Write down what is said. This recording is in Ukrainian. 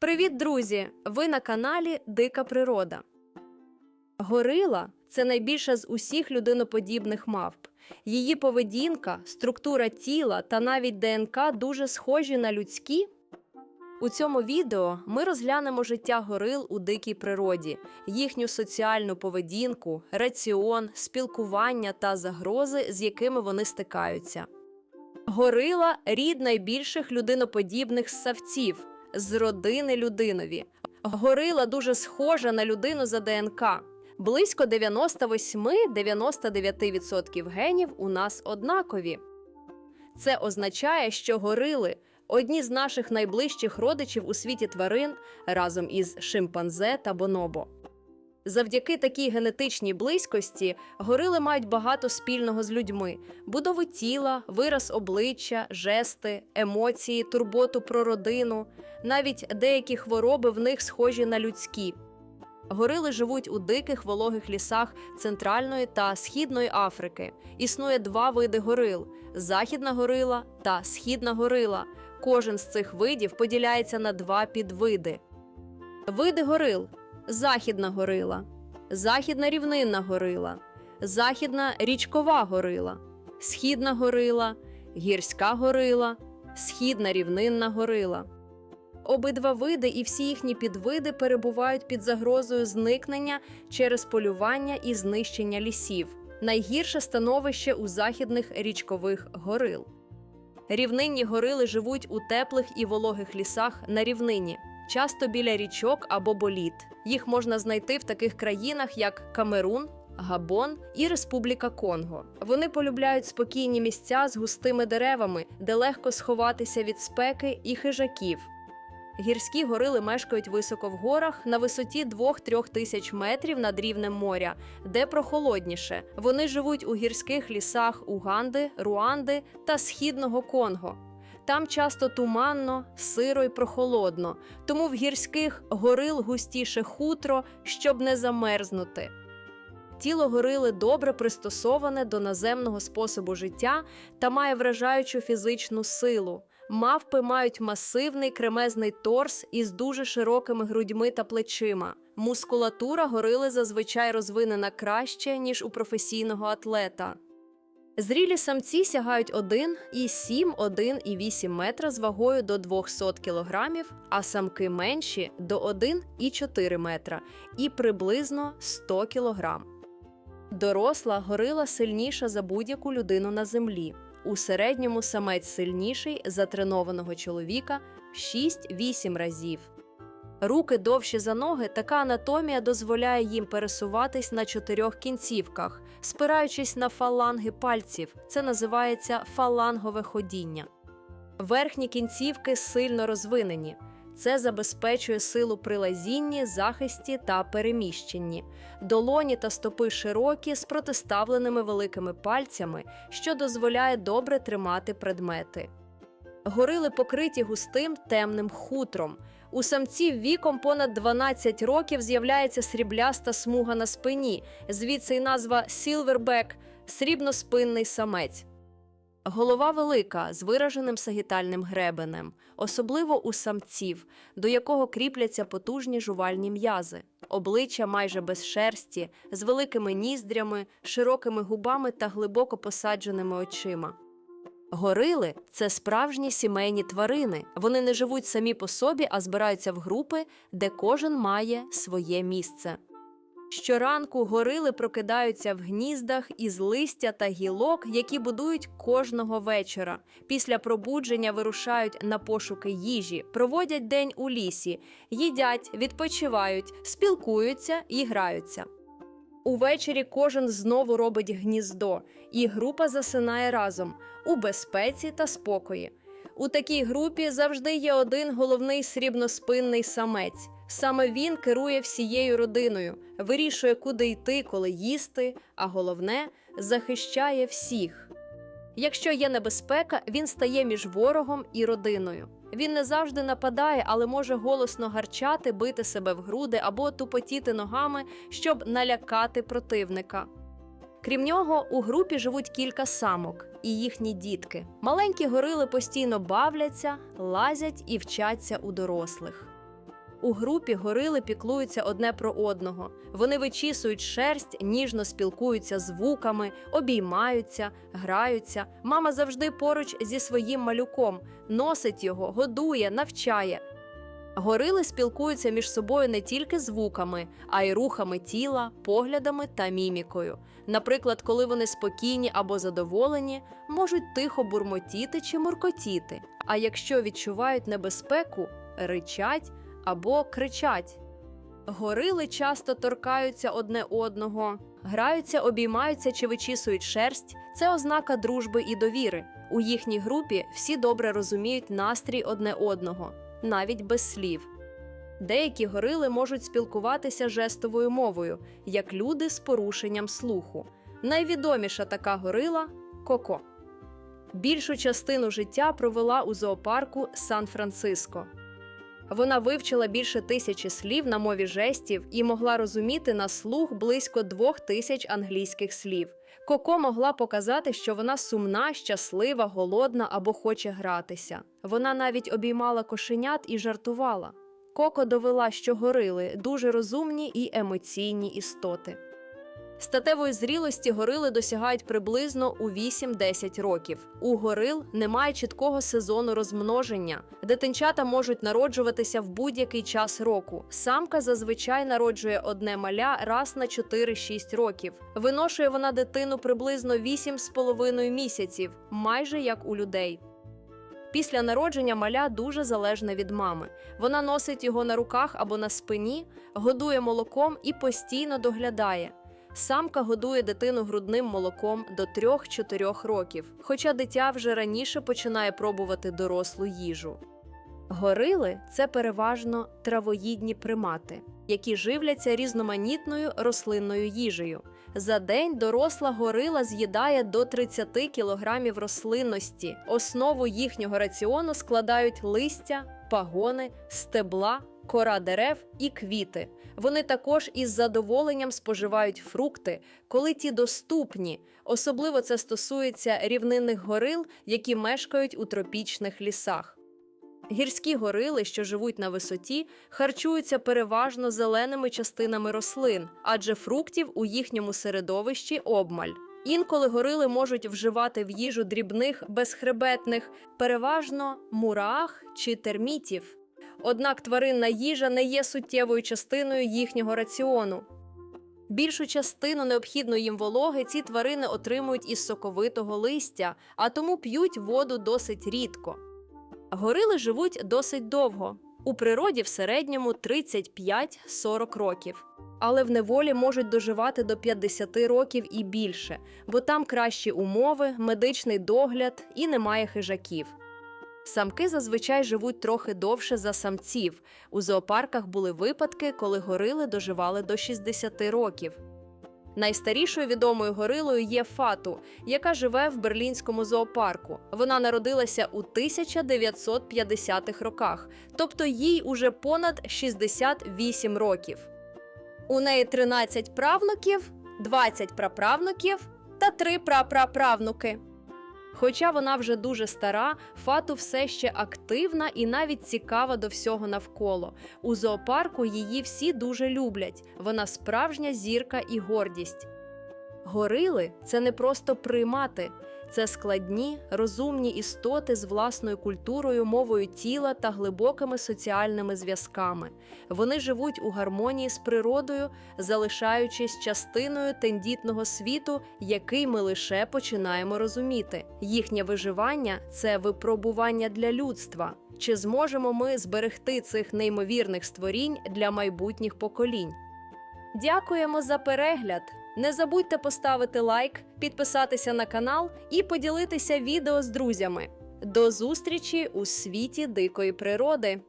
Привіт, друзі! Ви на каналі Дика Природа. Горила це найбільша з усіх людиноподібних мавп. Її поведінка, структура тіла та навіть ДНК дуже схожі на людські. У цьому відео ми розглянемо життя горил у дикій природі, їхню соціальну поведінку, раціон, спілкування та загрози, з якими вони стикаються. Горила рід найбільших людиноподібних ссавців з родини людинові. Горила дуже схожа на людину за ДНК. Близько 98-99% генів у нас однакові. Це означає, що горили одні з наших найближчих родичів у світі тварин разом із шимпанзе та бонобо. Завдяки такій генетичній близькості горили мають багато спільного з людьми: будову тіла, вираз обличчя, жести, емоції, турботу про родину. Навіть деякі хвороби в них схожі на людські. Горили живуть у диких вологих лісах Центральної та Східної Африки. Існує два види горил: західна горила та східна горила. Кожен з цих видів поділяється на два підвиди. Види горил: західна горила, західна рівнинна горила, західна річкова горила, східна горила, гірська горила, східна рівнинна горила. Обидва види і всі їхні підвиди перебувають під загрозою зникнення через полювання і знищення лісів. Найгірше становище у західних річкових горил. Рівнинні горили живуть у теплих і вологих лісах на рівнині, часто біля річок або боліт. Їх можна знайти в таких країнах, як Камерун, Габон і Республіка Конго. Вони полюбляють спокійні місця з густими деревами, де легко сховатися від спеки і хижаків. Гірські горили мешкають високо в горах на висоті 2-3 тисяч метрів над рівнем моря, де прохолодніше. Вони живуть у гірських лісах Уганди, Руанди та Східного Конго. Там часто туманно, сиро й прохолодно, тому в гірських горил густіше хутро, щоб не замерзнути. Тіло горили добре пристосоване до наземного способу життя та має вражаючу фізичну силу. Мавпи мають масивний кремезний торс із дуже широкими грудьми та плечима. Мускулатура горили зазвичай розвинена краще, ніж у професійного атлета. Зрілі самці сягають 1,7 1,8 метра з вагою до 200 кг, а самки менші до 1,4 метра і приблизно 100 кг. Доросла горила сильніша за будь-яку людину на землі. У середньому самець сильніший за тренованого чоловіка в 6-8 разів. Руки довші за ноги, така анатомія дозволяє їм пересуватись на чотирьох кінцівках, спираючись на фаланги пальців. Це називається фалангове ходіння. Верхні кінцівки сильно розвинені. Це забезпечує силу при лазінні, захисті та переміщенні. Долоні та стопи широкі з протиставленими великими пальцями, що дозволяє добре тримати предмети. Горили покриті густим темним хутром. У самців віком понад 12 років з'являється срібляста смуга на спині, звідси й назва сілвербек срібноспинний самець. Голова велика з вираженим сагітальним гребенем, особливо у самців, до якого кріпляться потужні жувальні м'язи, обличчя майже без шерсті, з великими ніздрями, широкими губами та глибоко посадженими очима. Горили це справжні сімейні тварини. Вони не живуть самі по собі, а збираються в групи, де кожен має своє місце. Щоранку горили прокидаються в гніздах із листя та гілок, які будують кожного вечора. Після пробудження вирушають на пошуки їжі, проводять день у лісі, їдять, відпочивають, спілкуються і граються. Увечері кожен знову робить гніздо, і група засинає разом у безпеці та спокої. У такій групі завжди є один головний срібноспинний самець. Саме він керує всією родиною, вирішує, куди йти, коли їсти, а головне захищає всіх. Якщо є небезпека, він стає між ворогом і родиною. Він не завжди нападає, але може голосно гарчати, бити себе в груди або тупотіти ногами, щоб налякати противника. Крім нього, у групі живуть кілька самок і їхні дітки. Маленькі горили постійно бавляться, лазять і вчаться у дорослих. У групі горили піклуються одне про одного. Вони вичісують шерсть, ніжно спілкуються звуками, обіймаються, граються. Мама завжди поруч зі своїм малюком, носить його, годує, навчає. Горили спілкуються між собою не тільки звуками, а й рухами тіла, поглядами та мімікою. Наприклад, коли вони спокійні або задоволені, можуть тихо бурмотіти чи муркотіти. А якщо відчувають небезпеку, ричать або кричать. Горили часто торкаються одне одного, граються, обіймаються чи вичісують шерсть. Це ознака дружби і довіри. У їхній групі всі добре розуміють настрій одне одного, навіть без слів. Деякі горили можуть спілкуватися жестовою мовою, як люди з порушенням слуху. Найвідоміша така горила Коко. Більшу частину життя провела у зоопарку Сан-Франциско. Вона вивчила більше тисячі слів на мові жестів і могла розуміти на слух близько двох тисяч англійських слів. Коко могла показати, що вона сумна, щаслива, голодна або хоче гратися. Вона навіть обіймала кошенят і жартувала. Коко довела, що горили дуже розумні і емоційні істоти. Статевої зрілості горили досягають приблизно у 8-10 років. У горил немає чіткого сезону розмноження. Дитинчата можуть народжуватися в будь-який час року. Самка зазвичай народжує одне маля раз на 4-6 років. Виношує вона дитину приблизно 8,5 місяців, майже як у людей. Після народження маля дуже залежна від мами. Вона носить його на руках або на спині, годує молоком і постійно доглядає. Самка годує дитину грудним молоком до 3-4 років, хоча дитя вже раніше починає пробувати дорослу їжу. Горили це переважно травоїдні примати, які живляться різноманітною рослинною їжею. За день доросла горила з'їдає до 30 кілограмів рослинності. Основу їхнього раціону складають листя, пагони, стебла, кора дерев і квіти. Вони також із задоволенням споживають фрукти, коли ті доступні. Особливо це стосується рівнинних горил, які мешкають у тропічних лісах. Гірські горили, що живуть на висоті, харчуються переважно зеленими частинами рослин, адже фруктів у їхньому середовищі обмаль. Інколи горили можуть вживати в їжу дрібних безхребетних, переважно мурах чи термітів. Однак тваринна їжа не є суттєвою частиною їхнього раціону. Більшу частину необхідної їм вологи ці тварини отримують із соковитого листя, а тому п'ють воду досить рідко. Горили живуть досить довго. У природі в середньому 35-40 років. Але в неволі можуть доживати до 50 років і більше, бо там кращі умови, медичний догляд і немає хижаків. Самки зазвичай живуть трохи довше за самців. У зоопарках були випадки, коли горили доживали до 60 років. Найстарішою відомою горилою є Фату, яка живе в берлінському зоопарку. Вона народилася у 1950-х роках, тобто їй уже понад 68 років. У неї 13 правнуків, 20 праправнуків та 3 прапраправнуки. Хоча вона вже дуже стара, Фату все ще активна і навіть цікава до всього навколо. У зоопарку її всі дуже люблять. Вона справжня зірка і гордість. Горили це не просто примати, це складні, розумні істоти з власною культурою, мовою тіла та глибокими соціальними зв'язками. Вони живуть у гармонії з природою, залишаючись частиною тендітного світу, який ми лише починаємо розуміти. Їхнє виживання це випробування для людства. Чи зможемо ми зберегти цих неймовірних створінь для майбутніх поколінь? Дякуємо за перегляд! Не забудьте поставити лайк, підписатися на канал і поділитися відео з друзями. До зустрічі у світі дикої природи!